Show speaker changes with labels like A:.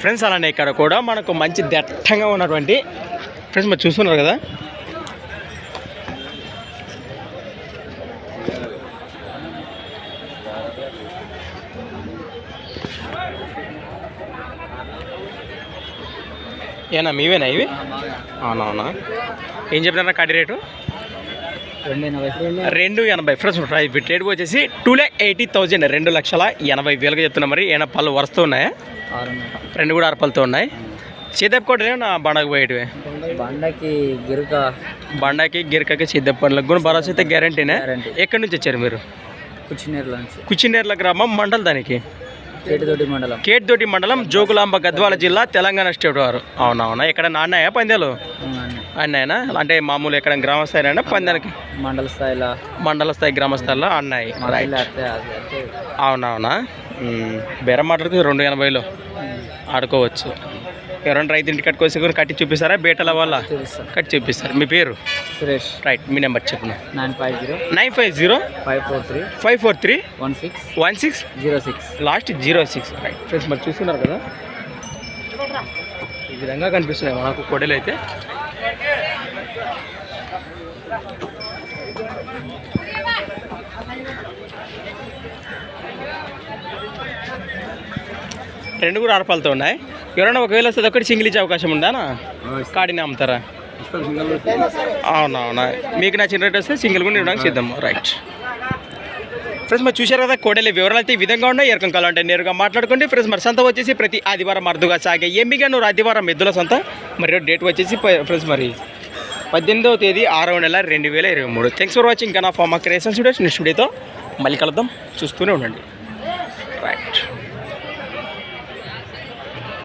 A: Friends అలానే ఇక్కడ కూడా మనకు మంచి దట్టంగా ఉన్నటువంటి ఫ్రెండ్స్ మరి చూస్తున్నారు కదా? ఏనా మీవేనా ఇవి? అవునవునా ఏం చెప్పినారా కడి రేటు?
B: రెండు ఎనభై
A: రెండు ఎనభై ఫ్రెండ్స్ వీటి రేట్ వచ్చేసి టూ ల్యాక్ ఎయిటీ థౌజండ్ రెండు లక్షల ఎనభై వేలుగా చెప్తున్నా మరి. ఏమైనా పళ్ళు వరుస్తూ ఉన్నాయా? రెండు కూడా అరపలతో ఉన్నాయి. చేదెప్పుకోవటమే నా బండకు పోయేటివి?
B: బండకి గిరుక.
A: బండకి గిరకకి చేదెప్పలకు కూడా భరోసా అయితే గ్యారంటీనే. ఎక్కడి నుంచి వచ్చారు మీరు?
B: కుచ్చినేరులో నుంచి.
A: కుచినేర్ల గ్రామం మండల్ దానికి? కేట్దోటి మండలం. జోగులాంబ గద్వాల జిల్లా తెలంగాణ స్టేట్ వారు. అవునవునా? ఇక్కడ నాన్నయ్య పందాలు?
B: అవునండి.
A: అన్నయ్యనా అంటే మామూలు ఎక్కడ గ్రామ స్థాయినా పందానికి
B: మండల స్థాయిలో.
A: మండల స్థాయి గ్రామ స్థాయిలో
B: అత్తే
A: అవునవునా. బేరం మాట్లాడితే రెండు ఎనభైలో. ఆడుకోవచ్చు. ఎవరైనా రైతు ఇంటి కట్టుకోసి కూడా కట్టి చూపిస్తారా? బేటల వల్ల కట్టి చూపిస్తారు. మీ పేరు?
B: సురేష్.
A: రైట్ మీ నెంబర్ చెప్పిన
B: nine five zero.
A: Nine five zero?
B: Five four three.
A: Five four three?
B: One six.
A: One six?
B: Zero six.
A: Last zero six. Right friends మరి చూస్తున్నారు కదా? ఈ విధంగా కనిపిస్తున్నాయి మనకు కొడలు అయితే. రెండు కూడా అరపాలతో ఉన్నాయి. ఎవరైనా ఒకవేళ వస్తుంది ఒకటి సింగిల్ ఇచ్చే అవకాశం ఉందానా కాడిని అమ్ముతారా అవునవునా మీకు నచ్చిన రేట్ వస్తే సింగిల్ కూడా ఇవ్వడానికి సిద్ధం రైట్. ఫ్రెండ్స్ మరి చూశారు కదా కోడలి వివరాలు అయితే ఈ విధంగా ఉన్నాయి. ఎరకం కావాలంటే నేరుగా మాట్లాడుకోండి. ఫ్రెండ్స్ మరి సంత వచ్చేసి ప్రతి ఆదివారం అరుదుగా సాగే ఎంబీగా నూరు ఆదివారం ఎద్దుల సంత. మరి డేట్ వచ్చేసి ఫ్రెండ్స్ మరి పద్దెనిమిదవ తేదీ ఆరవ నెల రెండు వేల ఇరవై మూడు. థ్యాంక్స్ ఫర్ వాచింగ్ ఇంకా నా ఫార్మా క్రియేషన్ స్టూడెంట్స్ నెక్స్ట్ వీడియోతో మళ్ళీ కలుద్దాం. చూస్తూనే ఉండండి.